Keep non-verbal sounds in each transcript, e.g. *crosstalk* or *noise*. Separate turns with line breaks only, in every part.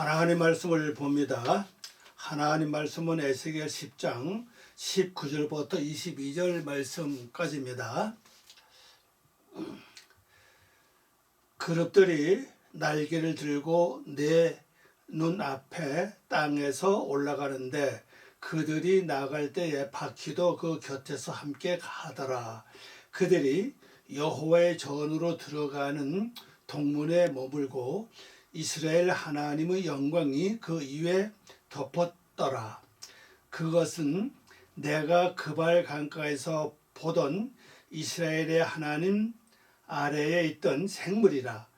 하나님 말씀을 봅니다. 하나님 말씀은 에스겔 10장 19절부터 22절 말씀까지입니다. 그룹들이 날개를 들고 내 눈앞에 땅에서 올라가는데 그들이 나갈 때에 바퀴도 그 곁에서 함께 가더라. 그들이 여호와의 전으로 들어가는 동문에 머물고 이스라엘 하나님의 영광이 그 위에 덮었더라. 그것은 내가 그발 강가에서 보던 이스라엘의 하나님 아래에 있던 생물이라.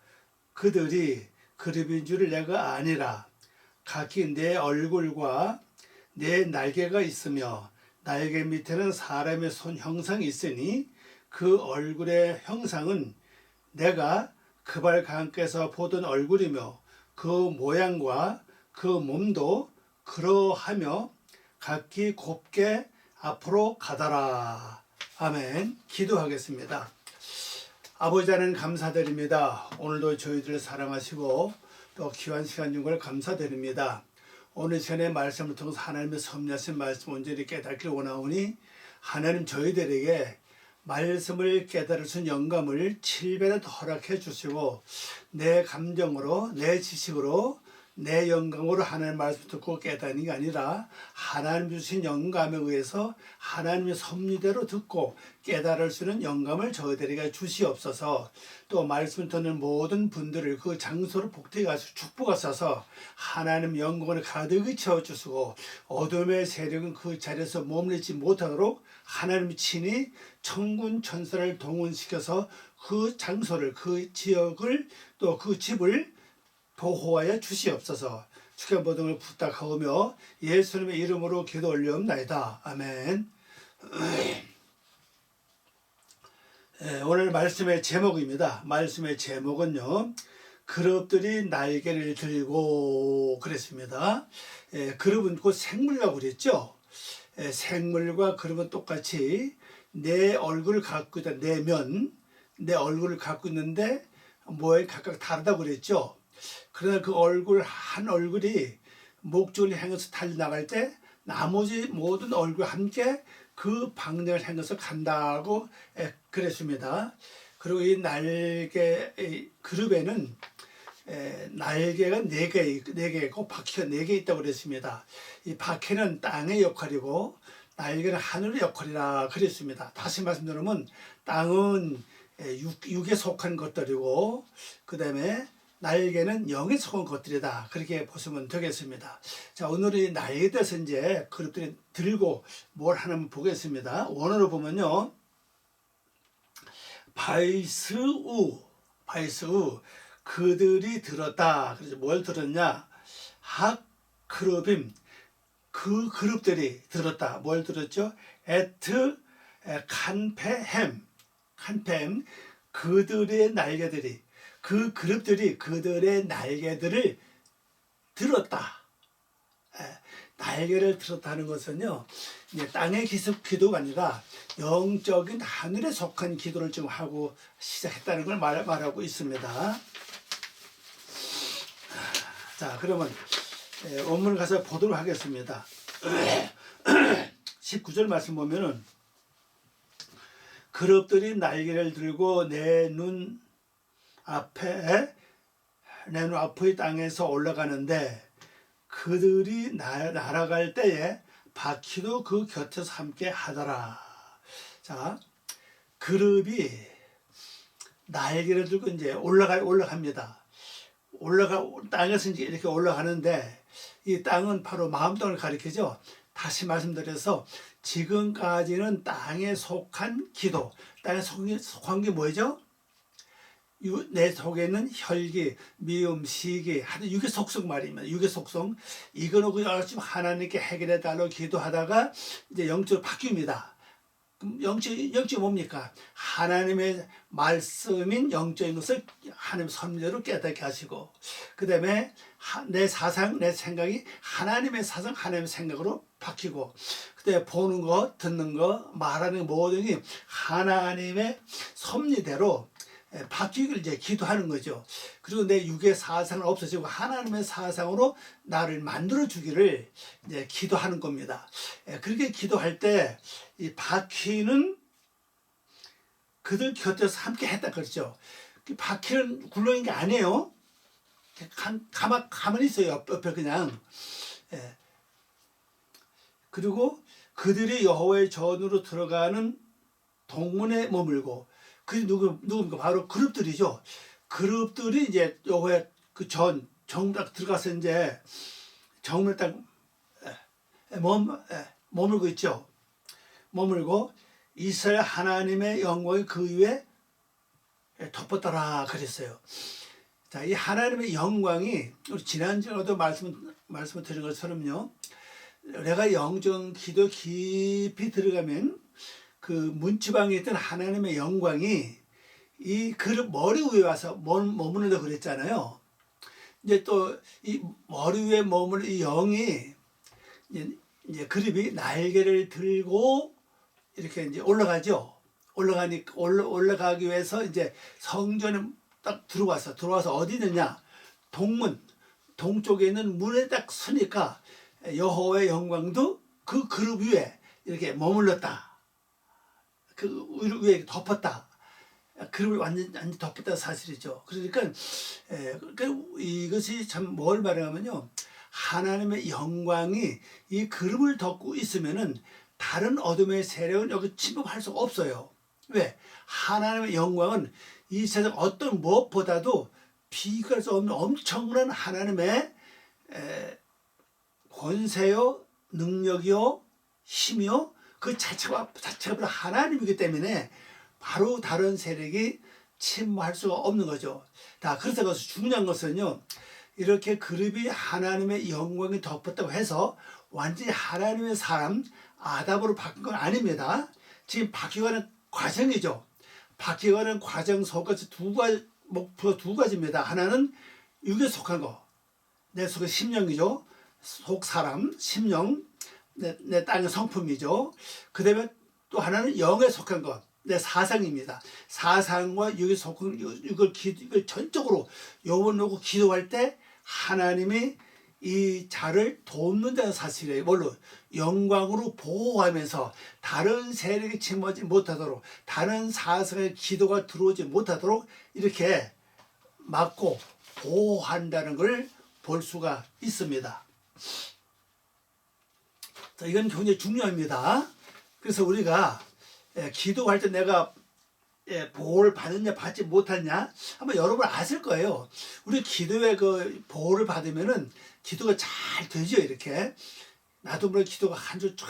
그들이 그룹인 줄을 내가 아니라 각기 내 얼굴과 내 날개가 있으며 날개 밑에는 사람의 손 형상이 있으니 그 얼굴의 형상은 내가 그발 강가에서 보던 얼굴이며 그 모양과 그 몸도 그러하며 각기 곱게 앞으로 가더라. 아멘. 기도하겠습니다. 아버지 하나님 감사드립니다. 오늘도 저희들을 사랑하시고 또 귀한 시간 준 걸 감사드립니다. 오늘 시간에 말씀을 통해서 하나님의 섭리하신 말씀 온전히 깨닫기를 원하오니 하나님 저희들에게 말씀을 깨달을 수 있는 영감을 7배나 더 허락해 주시고 내 감정으로 내 지식으로 내 영감으로 하나님의 말씀 듣고 깨닫는 게 아니라 하나님 주신 영감에 의해서 하나님의 섭리대로 듣고 깨달을 수 있는 영감을 저희들에게 주시옵소서. 또 말씀 듣는 모든 분들을 그 복되게 하시고 축복하셔서. 하나님 영광을 가득히 채워주시고 어둠의 세력은 그 자리에서 머물지 못하도록 하나님이 친히 천군 천사를 동원시켜서 그 장소를 그 지역을 또 그 집을 보호하여 주시옵소서. 주께 모든 걸 부탁하오며 예수님의 이름으로 기도 올리옵나이다. 아멘. 예, 오늘 말씀의 제목입니다. 말씀의 제목은요. 그룹들이 날개를 들고 그랬습니다. 예, 그룹은 곧 생물이라고 그랬죠. 예, 생물과 그룹은 똑같이 내 얼굴을 갖고 있다. 내면, 내 얼굴을 갖고 있는데 모양이 각각 다르다고 그랬죠. 그러나 그 얼굴 한 얼굴이 목줄을 향해서 달려나갈 때 나머지 모든 얼굴 함께 그 방향을 향해서 간다고 에, 그랬습니다. 그리고 이 날개 이 그룹에는 에, 날개가 네 개, 네 개고 바퀴가 네 개 있다고 그랬습니다. 이 바퀴는 땅의 역할이고 날개는 하늘의 역할이라 그랬습니다. 다시 말씀드리면 땅은 에, 육, 육에 속한 것들이고 그 다음에 날개는 영에 속한 것들이다. 그렇게 보시면 되겠습니다. 자, 오늘은 날개에 대해서 이제 그룹들이 들고 뭘 하나 보겠습니다. 원어로 보면요. 바이스우, 바이스우, 그들이 들었다. 그래서 뭘 들었냐? 학 크루빔, 그 그룹들이 들었다. 뭘 들었죠? 에트 칸페햄, 칸페햄, 그들의 날개들이 그 그룹들이 그들의 날개들을 들었다. 예, 날개를 들었다는 것은요, 이제 땅의 기습 기도가 아니라 영적인 하늘에 속한 기도를 좀 하고 시작했다는 걸 말, 말하고 있습니다. 자, 그러면 예, 원문 가서 보도록 하겠습니다. *clears throat* 19절 말씀 보면은 그룹들이 날개를 들고 내 눈 앞에 내눈 앞의 땅에서 올라가는데 그들이 날, 날아갈 때에 바퀴도 그 곁에서 함께 하더라. 자, 그룹이 날개를 들고 이제 올라가 올라갑니다. 올라가 땅에서 이제 이렇게 올라가는데 이 땅은 바로 마음 땅을 가리키죠. 다시 말씀드려서 지금까지는 땅에 속한 기도, 땅에 속한 게 뭐죠? 유- 내 속에는 혈기, 미움, 시기, 하는 육의 속성 말입니다. 육의 속성. 이거는 그냥 지금 하나님께 해결해 달라고 기도하다가 이제 영적으로 바뀝니다. 영적, 영적 뭡니까? 하나님의 말씀인 영적인 것을 하나님 선대로 깨닫게 하시고, 그 다음에 내 사상, 내 생각이 하나님의 사상, 하나님의 생각으로 바뀌고, 그때 보는 거, 듣는 거, 말하는 거 모든 게 하나님의 섭리대로 에, 바뀌기를 이제 기도하는 거죠. 그리고 내 육의 사상은 없어지고 하나님의 사상으로 나를 만들어 주기를 이제 기도하는 겁니다. 에, 그렇게 기도할 때 이 바퀴는 그들 곁에서 함께 했다 그랬죠. 그 바퀴는 굴러있는 게 아니에요. 가, 가만, 가만히 있어요. 옆- 옆에 그냥. 예. 그리고 그들이 여호와의 전으로 들어가는 동문에 머물고 그 누구 누굽니까 바로 그룹들이죠. 그룹들이 이제 여호와의 그전 정딱 들어가서 이제 정문에 딱 에, 머물, 에, 머물고 있죠. 머물고 이스라엘 하나님의 영광이 그 위에 덮었더라 그랬어요. 자, 이 하나님의 영광이 우리 지난주에도 말씀 말씀을 드린 것처럼요. 내가 영적 기도 깊이 들어가면 그 문지방에 있던 하나님의 영광이 이 그릇 머리 위에 와서 머무는다 그랬잖아요. 이제 또 이 머리 위에 머무는 이 영이 이제, 이제 그릇이 날개를 들고 이렇게 이제 올라가죠. 올라가니 올라 올라가기 위해서 이제 성전에 딱 들어와서 들어와서 어디 있느냐 동문 동쪽에 있는 문에 딱 서니까 여호와의 영광도 그 그룹 위에 이렇게 머물렀다. 그 위에 덮었다. 그룹을 완전 완전 덮었다 사실이죠. 그러니까 에, 그러니까 이것이 참 뭘 말하냐면요. 하나님의 영광이 이 그룹을 덮고 있으면은 다른 어둠의 세력은 여기 침입할 수가 없어요. 왜? 하나님의 영광은 이 세상 어떤 무엇보다도 비교할 수 없는 엄청난 하나님의 에, 권세요, 능력이요, 힘이요, 그 자체가 자체가 하나님이기 때문에 바로 다른 세력이 침몰할 수가 없는 거죠. 다 그래서 그것이 중요한 것은요. 이렇게 그룹이 하나님의 영광이 덮었다고 해서 완전히 하나님의 사람 아담으로 바뀐 건 아닙니다. 지금 바뀌어가는 과정이죠. 바뀌어가는 과정 속에서 두 가지 목표가 두 가지입니다. 하나는 육에 속한 거, 내 속의 심령이죠. 속 사람, 심령, 내, 내 땅의 성품이죠. 그 다음에 또 하나는 영에 속한 것, 내 사상입니다. 사상과 육에 속한 기, 이걸 전적으로 요번 놓고 기도할 때 하나님이 이 자를 돕는다는 사실이에요. 물론 영광으로 보호하면서 다른 세력이 침몰하지 못하도록 다른 사상의 기도가 들어오지 못하도록 이렇게 막고 보호한다는 걸 볼 수가 있습니다. 자, 이건 굉장히 중요합니다. 그래서 우리가 예, 기도할 때 내가 예, 보호를 받느냐 받지 못하냐 한번 여러분 아실 거예요. 우리 기도에 그 보호를 받으면은 기도가 잘 되죠 이렇게 나도 모르게 기도가 한 줄 쫙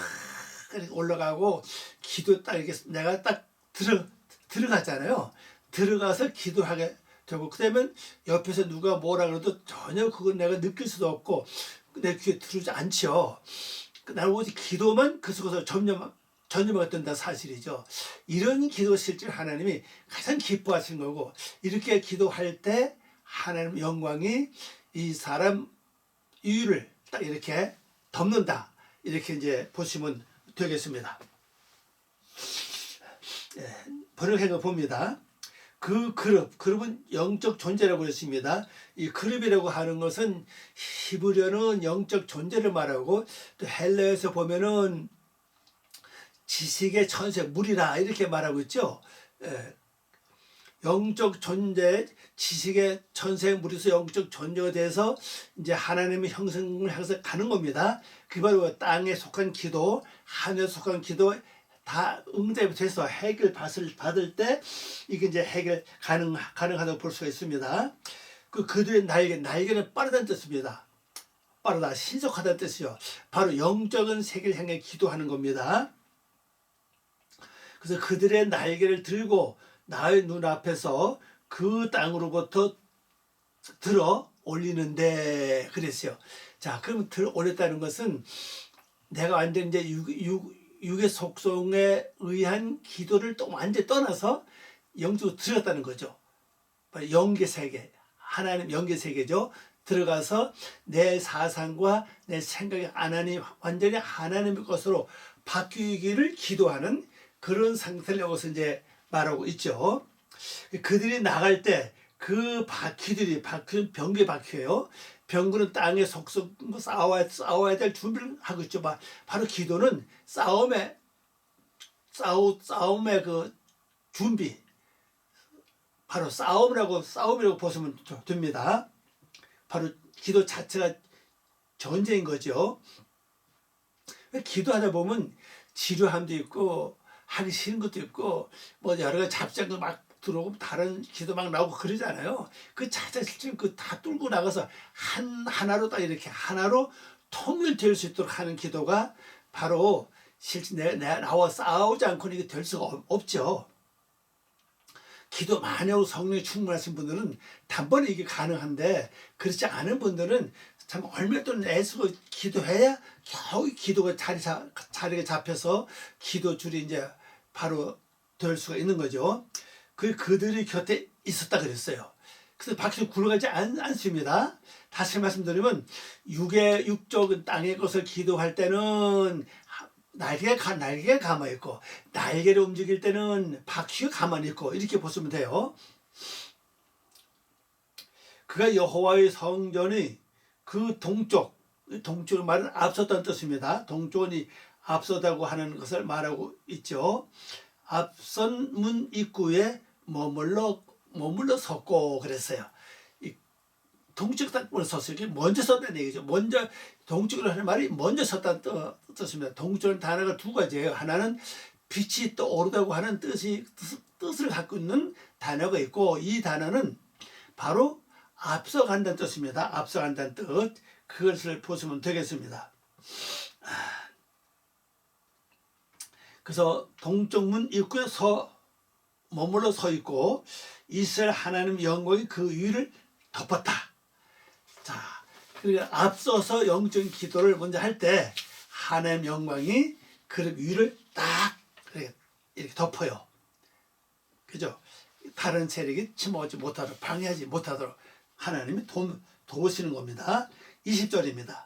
올라가고 기도 딱 이렇게 내가 딱 들어 들어갔잖아요. 들어가서 기도하게 되고 그다음에 옆에서 누가 뭐라 그래도 전혀 그건 내가 느낄 수도 없고 내 귀에 들어오지 않죠. 나는 오직 기도만 그 속에서 점점 전념하게 된다 사실이죠. 이런 기도 실질 하나님이 가장 기뻐하시는 거고 이렇게 기도할 때 하나님 영광이 이 사람 이유를 딱 이렇게 덮는다. 이렇게 이제 보시면 되겠습니다. 예, 번역해 봅니다. 그 그룹, 그룹은 영적 존재라고 했습니다. 이 그룹이라고 하는 것은 히브리어는 영적 존재를 말하고 또 헬라에서 보면은 지식의 천세 물이라 이렇게 말하고 있죠. 예. 영적 존재, 지식의 천세 물에서 영적 존재가 돼서 이제 하나님의 형성을 향해서 가는 겁니다. 그 바로 땅에 속한 기도, 하늘에 속한 기도 다 응답이 돼서 해결 받을, 받을 때 이게 이제 해결 가능, 가능하다고 볼 수가 있습니다. 그 그들의 날개, 날개는 빠르다는 뜻입니다. 빠르다, 신속하다는 뜻이요. 바로 영적인 세계를 향해 기도하는 겁니다. 그래서 그들의 날개를 들고 나의 눈앞에서 그 땅으로부터 들어 올리는데 그랬어요. 자, 그럼 들어 올렸다는 것은 내가 완전 이제 육, 육, 육의 속성에 의한 기도를 또 완전히 떠나서 영적으로 들어갔다는 거죠. 영계 세계, 하나님 영계 세계죠. 들어가서 내 사상과 내 생각이 하나님 완전히 하나님의 것으로 바뀌기를 기도하는 그런 상태를 여기서 이제 말하고 있죠. 그들이 나갈 때 그 바퀴들이 바퀴 병기 바퀴예요. 병구는 땅에 속속 뭐 싸워야 싸워야 될 준비를 하고 있죠. 바- 바로 기도는 싸움의 싸우 싸움의 그 준비. 바로 싸움이라고 싸움이라고 보시면 좀 됩니다. 바로 기도 자체가 전쟁인 거죠. 기도하다 보면 지루함도 있고 하기 싫은 것도 있고 뭐 여러 가지 잡생도 막 들어오고 다른 기도 막 나오고 그러잖아요. 그 자자실증 그다 뚫고 나가서 한 하나로 딱 이렇게 하나로 통일될 수 있도록 하는 기도가 바로 실제 내, 내 나와 싸우지 않고는 이게 될 수가 없- 없죠. 기도 하고 성령이 충만하신 분들은 단번에 이게 가능한데 그렇지 않은 분들은 참 얼마 동안 애쓰고 기도해야 겨우 기도가 자리 잡, 자리가 잡혀서 기도 줄이 이제 바로 될 수가 있는 거죠. 그 그들이 곁에 있었다 그랬어요. 그래서 밖에서 굴러가지 않, 않습니다. 다시 말씀드리면 육의 육적 땅의 것을 기도할 때는 날개가 가- 날개가 가만히 있고 날개를 움직일 때는 바퀴가 가만히 있고 이렇게 보시면 돼요. 그가 여호와의 성전이 그 동쪽 동쪽을 말은 앞섰다는 뜻입니다. 동쪽이 앞서다고 하는 것을 말하고 있죠. 앞선 문 입구에 머물러 머물러 섰고 그랬어요. 이 동쪽 땅을 섰어요. 먼저 섰다는 얘기죠. 먼저 동쪽으로 하는 말이 먼저 섰다는 뜻- 뜻입니다. 동쪽은 단어가 두 가지예요. 하나는 빛이 떠오르다고 하는 뜻이 뜻- 뜻을 갖고 있는 단어가 있고 이 단어는 바로 앞서간다는 뜻입니다. 앞서간다는 뜻 그것을 보시면 되겠습니다. 그래서 동쪽 문 입구에 서 머물러 서 있고 이스라엘 하나님 영광이 그 위를 덮었다. 자, 그리고 앞서서 영적인 기도를 먼저 할 때 하나님 영광이 그 위를 딱 이렇게, 덮어요. 그죠? 다른 세력이 침몰하지 못하도록 방해하지 못하도록 하나님이 도, 도우시는 겁니다. 20절입니다.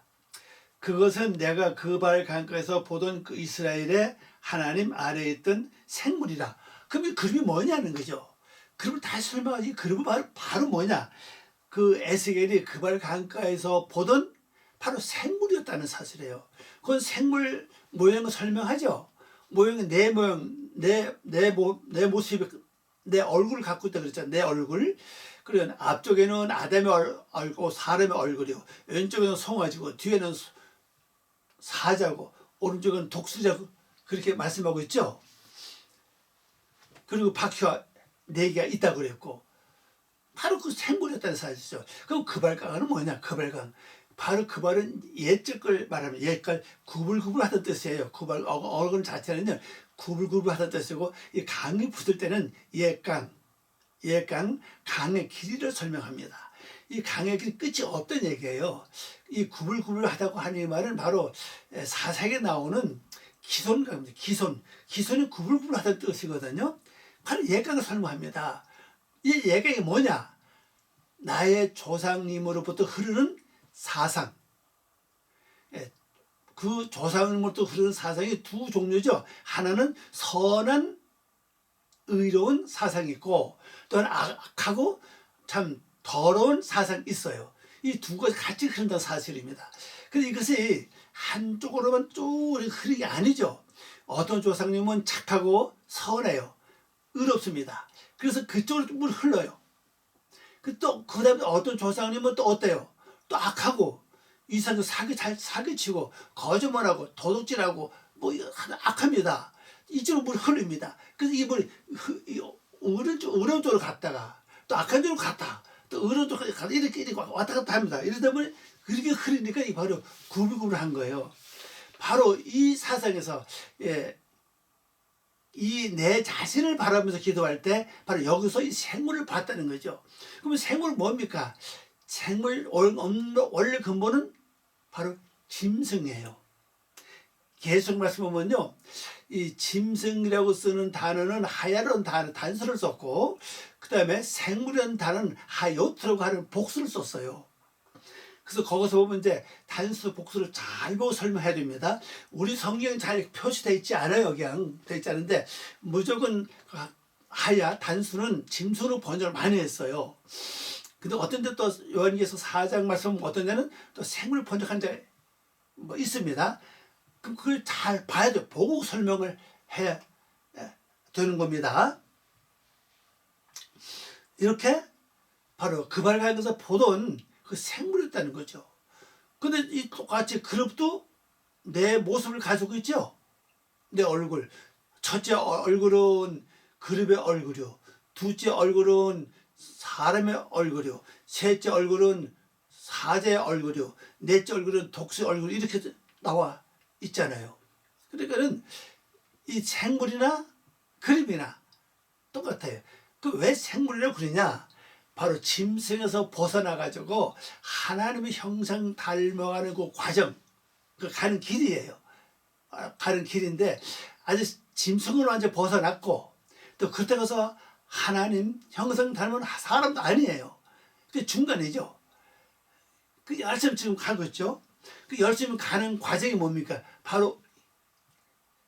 그것은 내가 그 발 강가에서 보던 그 이스라엘의 하나님 아래에 있던 생물이라. 그럼 이 그림이 뭐냐는 거죠. 그림을 다시 설명하지. 그림은 바로, 바로 뭐냐. 그 에스겔이 그발 강가에서 보던 바로 생물이었다는 사실이에요. 그건 생물 모양을 설명하죠. 모양은 내 모양, 내, 내, 모, 내 모습이, 내 얼굴을 갖고 있다 그랬잖아요. 내 얼굴. 그리고 앞쪽에는 아담의 얼, 얼굴, 사람의 얼굴이요. 왼쪽에는 송아지고, 뒤에는 소- 사자고, 오른쪽은 독수자고, 그렇게 말씀하고 있죠. 그리고 바퀴가 네 개가 있다고 그랬고, 바로 그 생물이었다는 사실이죠. 그럼 그발강은 뭐냐? 그발강. 바로 그발은 옛적 걸 말하면 옛갈 구불구불 하던 뜻이에요. 구발 어- 어근 자체는요 구불구불 하던 뜻이고 이 강이 붙을 때는 옛강, 옛강 강의 길이를 설명합니다. 이 강의 길 끝이 없던 얘기예요. 이 구불구불 하다고 하는 이 말은 바로 사색에 나오는 기손강입니다. 기손, 기손이 구불구불 하던 뜻이거든요. 바로 옛강을 설명합니다. 이 예경이 뭐냐? 나의 조상님으로부터 흐르는 사상. 예, 그 조상님으로부터 흐르는 사상이 두 종류죠. 하나는 선한 의로운 사상이 있고 또 하나 악하고 참 더러운 사상이 있어요. 이 두 가지 같이 흐른다는 사실입니다. 근데 이것이 한쪽으로만 쭉 흐르는 게 아니죠. 어떤 조상님은 착하고 선해요. 의롭습니다. 그래서 그쪽으로 물 흘러요. 그또 그 다음에 어떤 조상님은 또 어때요? 또 악하고 이상한 사기 잘 사기치고 거짓말하고 도둑질하고 뭐 악합니다. 이쪽으로 물 흐릅니다. 그래서 이 물이 오른쪽으로 갔다가 또 악한 쪽으로 갔다 또 오른쪽으로 갔다 이렇게 이렇게 왔다 갔다 합니다. 이러다 보니 그렇게 흐르니까 이 바로 구불구불한 거예요. 바로 이 사상에서 예, 이 내 자신을 바라면서 기도할 때 바로 여기서 이 생물을 봤다는 거죠. 그러면 생물 뭡니까? 생물 원- 원래 근본은 바로 짐승이에요. 계속 말씀하면요. 이 짐승이라고 쓰는 단어는 하야라는 단어, 단서를 썼고, 그 다음에 생물이라는 단어는 하요트라고 하는 복수를 썼어요. 그래서 거기서 보면 이제 단수 복수를 잘 보고 설명해야 됩니다. 우리 성경에 잘 표시되어 있지 않아요. 그냥 되어 있지 않은데 무조건 하야 단수는 짐수로 번역을 많이 했어요. 근데 어떤 데 또 요한계서 4장 말씀 어떤 데는 또 생물 번역한 데 뭐 있습니다. 그럼 그걸 잘 봐야 돼. 보고 설명을 해야 되는 겁니다. 이렇게 바로 그발가에서 보던 그 생물이었다는 거죠. 근데 이 똑같이 그룹도 내 모습을 가지고 있죠. 내 얼굴. 첫째 얼굴은 그룹의 얼굴이요. 둘째 얼굴은 사람의 얼굴이요. 셋째 얼굴은 사제의 얼굴이요. 넷째 얼굴은 독수의 얼굴 이렇게 나와 있잖아요. 그러니까는 이 생물이나 그림이나 똑같아요. 그 왜 생물이라고 그러냐? 바로 짐승에서 벗어나 가지고 하나님의 형상 닮아가는 그 과정, 그 가는 길이에요. 아, 가는 길인데 아직 짐승을 완전 벗어났고 또 그때 가서 하나님 형상 닮은 사람도 아니에요. 그 중간이죠. 그 열심히 지금 가고 있죠. 그 열심히 가는 과정이 뭡니까? 바로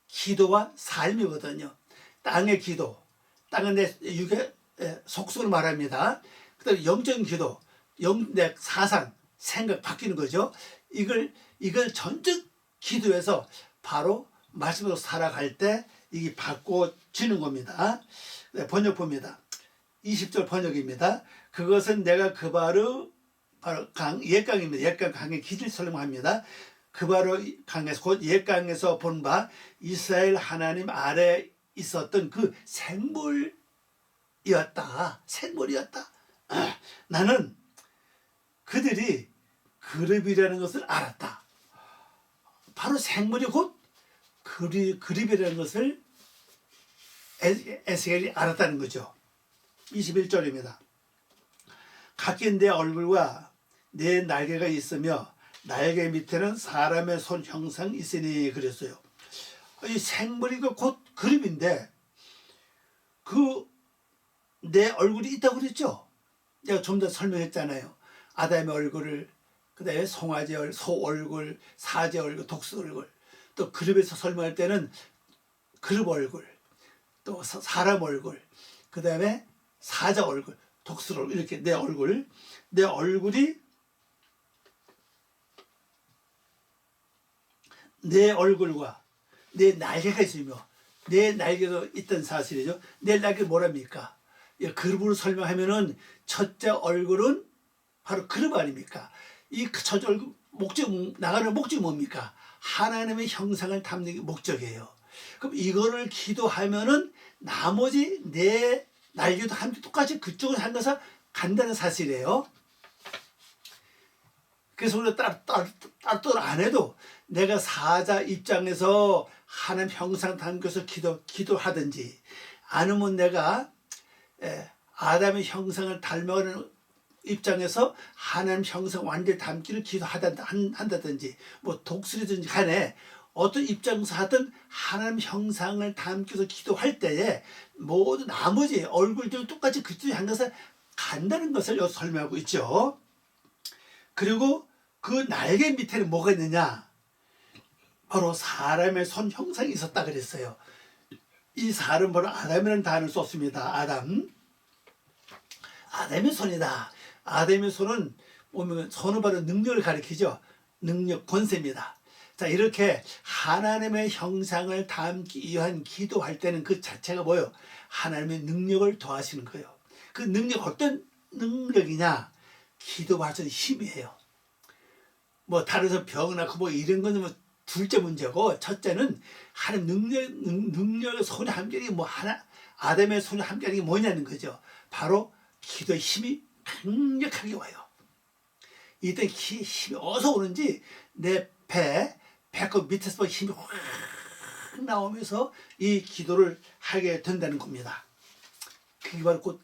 기도와 삶이거든요. 땅의 기도, 땅은 내 육의 속성을 말합니다. 그다음에 영적인 기도, 영, 내 사상, 생각 바뀌는 거죠. 이걸 이걸 전적 기도해서 바로 말씀으로 살아갈 때 이게 바꿔지는 겁니다. 네, 번역 봅니다. 20절 번역입니다. 그것은 내가 그 바로 바로 강 옛강입니다. 옛강 강의 길을 설명합니다. 그 바로 강에서 곧 옛강에서 본 바 이스라엘 하나님 아래 있었던 그 생물이었다. 생물이었다. 아, 나는 그들이 그룹이라는 것을 알았다. 바로 생물이 곧 그리, 그룹이라는 것을 에- 에스겔이 알았다는 거죠. 21절입니다. 각긴 내 얼굴과 내 날개가 있으며 날개 밑에는 사람의 손 형상 있으니 그랬어요. 이 생물이 그곧 그림인데 그 내 얼굴이 있다고 그랬죠. 내가 좀 더 설명했잖아요. 아담의 얼굴을 그다음에 송아지 얼, 소 얼굴, 사제 얼굴, 독수 얼굴. 또 그룹에서 설명할 때는 그룹 얼굴, 또 사- 사람 얼굴, 그다음에 사자 얼굴, 독수 얼굴 이렇게 내 얼굴, 내 얼굴이 내 얼굴과 내 날개가 있으며 내 날개도 있던 사실이죠. 내 날개 뭐랍니까? 이 그룹으로 설명하면은 첫째 얼굴은 바로 그룹 아닙니까? 이 첫째 얼굴 목적 나가는 목적이 뭡니까? 하나님의 형상을 담는 게 목적이에요. 그럼 이거를 기도하면은 나머지 내 날개도 함께 똑같이 그쪽을 향해서 간다는 사실이에요. 그래서 우리가 따로 안 해도 내가 사자 입장에서 하나님 형상 담겨서 기도, 기도하든지 아니면 내가 에, 아담의 형상을 닮아가는 입장에서 하나님 형상 완전히 담기를 기도한다든지 뭐 독수리든지 간에 어떤 입장에서 하든 하나님 형상을 담겨서 기도할 때에 모두 나머지 얼굴들 똑같이 그쪽에 향해서 간다는 것을 여기 설명하고 있죠. 그리고 그 날개 밑에는 뭐가 있느냐? 바로 사람의 손 형상이 있었다 그랬어요. 이 사람 바로 아담이라는 단어를 썼습니다. 아담. 아담의 손이다. 아담의 손은 보면 손은 바로 능력을 가리키죠. 능력, 권세입니다. 자, 이렇게 하나님의 형상을 담기 위한 기도할 때는 그 자체가 뭐예요? 하나님의 능력을 더하시는 거예요. 그 능력, 어떤 능력이냐? 기도할 수 있는 힘이에요. 뭐, 다른 서병 낳고 뭐 이런 거는 뭐 둘째 문제고, 첫째는 하나님 능력, 능, 능력의 손의 함께하는 뭐 하나, 아담의 함께하는 게 뭐냐는 거죠. 바로 기도의 힘이 강력하게 와요. 이때 기- 힘이 어디서 오는지 내 배, 배꼽 밑에서 힘이 확 나오면서 이 기도를 하게 된다는 겁니다. 그게 바로 곧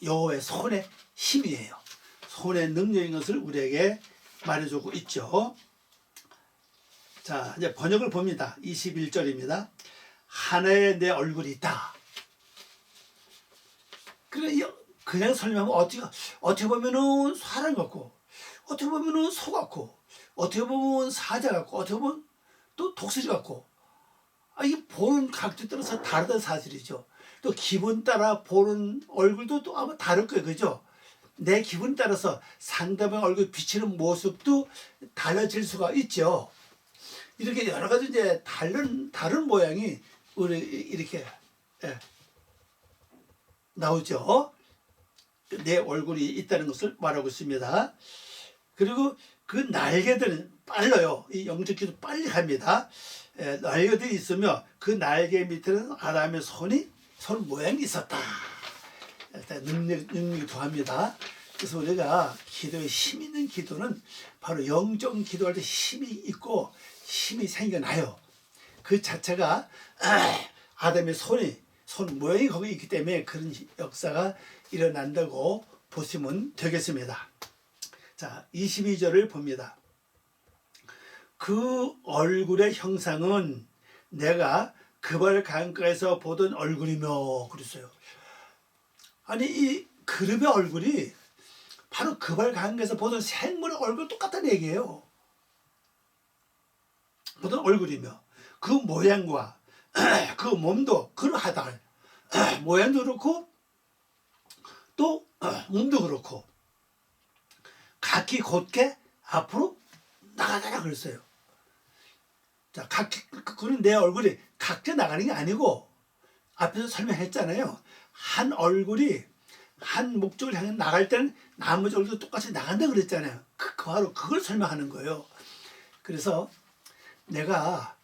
여호와의 손의 힘이에요. 손의 능력인 것을 우리에게 말해주고 있죠. 자, 이제 번역을 봅니다. 21절입니다. 하나의 내 얼굴이 있다. 그래, 이- 그냥 설명하면 어떻게, 어떻게 보면은 사람 같고, 어떻게 보면은 소 같고, 어떻게 보면 사자 같고, 어떻게 보면 또 독수리 같고, 아, 이게 보는 각도 따라서 다르다는 사실이죠. 또 기분 따라 보는 얼굴도 또 아마 다를 거예요. 그죠? 내 기분 따라서 상대방 얼굴 비치는 모습도 달라질 수가 있죠. 이렇게 여러 가지 이제 다른 다른 모양이 우리 이렇게 예, 나오죠. 내 얼굴이 있다는 것을 말하고 있습니다. 그리고 그 날개들은 빨라요. 이 영적기도 빨리 갑니다. 예, 날개들이 있으며 그 날개 밑에는 아담의 손이 손 모양이 있었다. 능력 능력이 더합니다. 그래서 우리가 기도에 힘 있는 기도는 바로 영적 기도할 때 힘이 있고 힘이 생겨나요. 그 자체가 아담의 손이 손 모양이 거기 있기 때문에 그런 역사가 일어난다고 보시면 되겠습니다. 자, 22절을 봅니다. 그 얼굴의 형상은 내가 그발 강가에서 보던 얼굴이며 그랬어요. 아니 이 그룹의 얼굴이 바로 그발 강가에서 보던 생물의 얼굴 똑같다는 얘기예요. 보던 얼굴이며 그 모양과 *clears throat* 그 몸도 그러하다. *clears throat* 모양도 그렇고 또 *clears throat* 몸도 그렇고 각기 곧게 앞으로 나가다라 그랬어요. 자, 각기 그는 내 얼굴이 각자 나가는 게 아니고 앞에서 설명했잖아요. 한 얼굴이 한 목적을 향해 나갈 때는 나머지 얼굴도 똑같이 나간다 그랬잖아요. 그, 그 바로 그걸 설명하는 거예요. 그래서 내가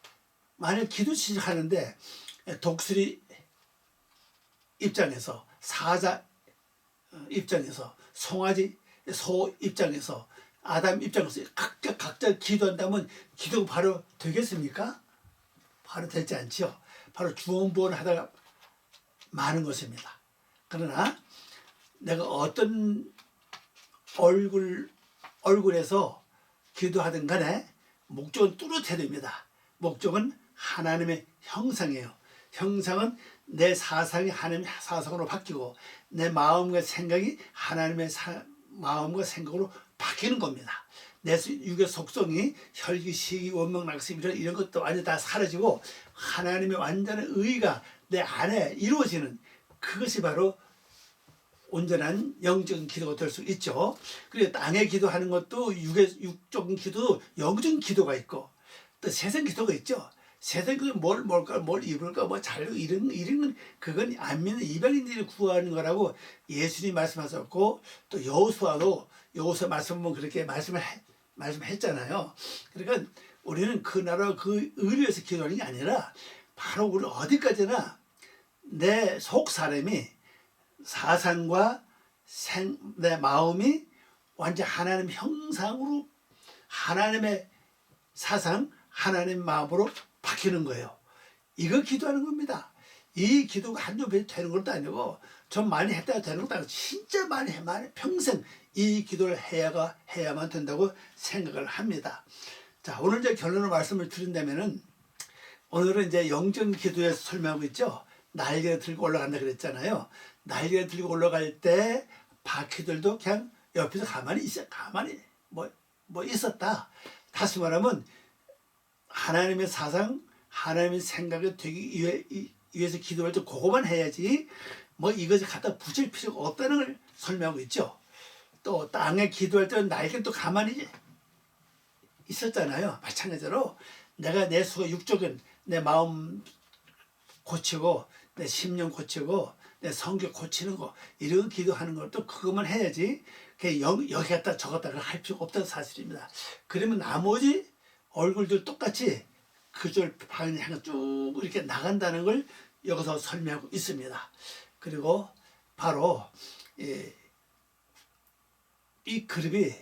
만약 기도 시작하는데 독수리 입장에서 사자 입장에서 송아지 소 입장에서 아담 입장에서 각자 각자 기도한다면 기도가 바로 되겠습니까? 바로 되지 않지요. 바로 주원부원 하다가 많은 것입니다. 그러나 내가 어떤 얼굴 얼굴에서 기도하든 간에 목적은 뚜렷해야 됩니다. 목적은 하나님의 형상이에요. 형상은 내 사상이 하나님의 사상으로 바뀌고 내 마음과 생각이 하나님의 사, 마음과 생각으로 바뀌는 겁니다. 내 육의 속성이 혈기, 시기, 원명, 낙심 이런 이런 것도 완전 다 사라지고 하나님의 완전한 의가 내 안에 이루어지는 그것이 바로 온전한 영적인 기도가 될 수 있죠. 그리고 땅에 기도하는 것도 육의 육적인 기도도 영적인 기도가 있고 또 세상 기도가 있죠. 세상 그뭘 뭘까 뭘 입을까 뭐 잘로 이런 이런 그건 안 믿는 이방인들이 구하는 거라고 예수님 말씀하셨고 또 여호수아도 여호수아 말씀은 그렇게 말씀을 해, 말씀했잖아요. 그러니까 우리는 그 나라 그 의리에서 기도하는 게 아니라 바로 우리 어디까지나 내 속 사람이 사상과 생, 내 마음이 완전 하나님 형상으로 하나님의 사상, 하나님 마음으로 바뀌는 거예요. 이거 기도하는 겁니다. 이 기도가 한두 번 되는 것도 아니고 좀 많이 했다가 되는 것도 아니고 진짜 많이 해 많이 평생 이 기도를 해야가 해야만 된다고 생각을 합니다. 자 오늘 이제 결론을 말씀을 드린다면은 오늘은 이제 영적 기도에서 설명하고 있죠. 날개를 들고 올라간다 그랬잖아요. 날개를 들고 올라갈 때 바퀴들도 그냥 옆에서 가만히 있어 가만히 뭐 뭐 있었다. 다시 말하면 하나님의 사상, 하나님의 생각이 되기 위해, 위해서 기도할 때 그거만 해야지 뭐 이것을 갖다 붙일 필요가 없다는 걸 설명하고 있죠. 또 땅에 기도할 때는 날개 또 가만히 있었잖아요. 마찬가지로 내가 내 수가 육적인 내 마음 고치고 내 심령 고치고 내 성격 고치는 거 이런 기도하는 것도 그것만 해야지 여기 갖다 저기 갖다 할 필요가 없다는 사실입니다. 그러면 나머지 얼굴들 똑같이 그절 방향 향해 쭉 이렇게 나간다는 걸 여기서 설명하고 있습니다. 그리고 바로 이, 이 그룹이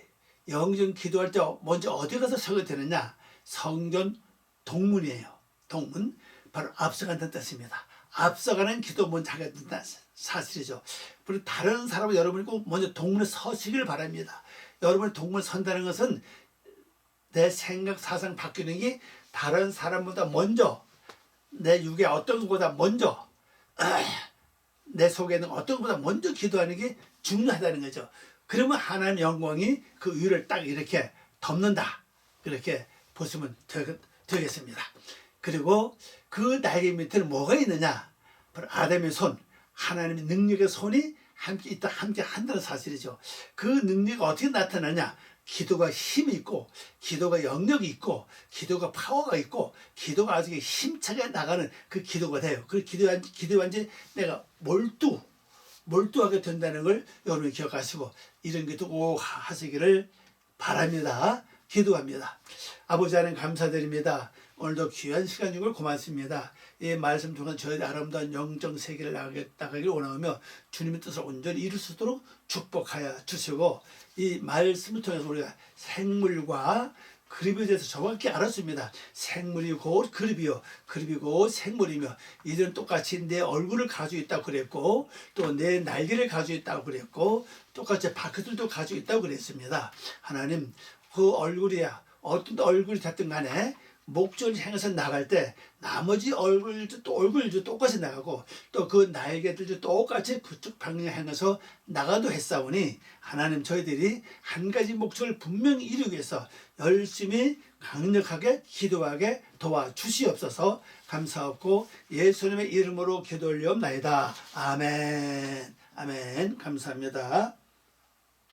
영정 기도할 때 먼저 어디 가서 서게 되느냐? 성전 동문이에요. 동문 바로 앞서간다는 뜻입니다. 앞서가는 기도 먼저 하게 된다 사실이죠. 그리고 다른 사람은 여러분이 꼭 먼저 동문에 서시길 바랍니다. 여러분이 동문에 선다는 것은 내 생각 사상 바뀌는 게 다른 사람보다 먼저 내 육에 어떤 것보다 먼저 *clears throat* 내 속에 있는 어떤 것보다 먼저 기도하는 게 중요하다는 거죠. 그러면 하나님 영광이 그 위를 딱 이렇게 덮는다. 그렇게 보시면 되겠습니다. 그리고 그 날개 밑에는 뭐가 있느냐? 바로 아담의 손, 하나님의 능력의 손이 함께 있다 함께 한다는 사실이죠. 그 능력이 어떻게 나타나냐? 기도가 힘이 있고 기도가 영역이 있고 기도가 파워가 있고 기도가 아주 힘차게 나가는 그 기도가 돼요. 그 기도한 기도한지 내가 몰두 몰두하게 된다는 걸 여러분이 기억하시고 이런 것도 꼭 하시기를 바랍니다. 기도합니다. 아버지 하나님 감사드립니다. 오늘도 귀한 시간 주걸 고맙습니다. 이 말씀 통한 저희 아름다운 영적 세계를 나가길 원하며 주님의 뜻을 온전히 이룰 수 있도록 축복하여 주시고 이 말씀을 통해서 우리가 생물과 그립에 대해서 정확히 알았습니다. 생물이 곧 그립이요. 그립이 곧 생물이며 이들은 똑같이 내 얼굴을 가지고 있다고 그랬고 또 내 날개를 가지고 있다고 그랬고 똑같이 바퀴들도 가지고 있다고 그랬습니다. 하나님 그 얼굴이야 어떤 얼굴이 됐든 간에 목적을 향해서 나갈 때 나머지 얼굴도 또 얼굴도 똑같이 나가고 또 그 날개들도 똑같이 그쪽 방향 향해서 나가도 했사오니 하나님 저희들이 한 가지 목적을 분명히 이루기 위해서 열심히 강력하게 기도하게 도와주시옵소서. 감사하고 예수님의 이름으로 기도 올리옵나이다. 아멘. 아멘. 감사합니다.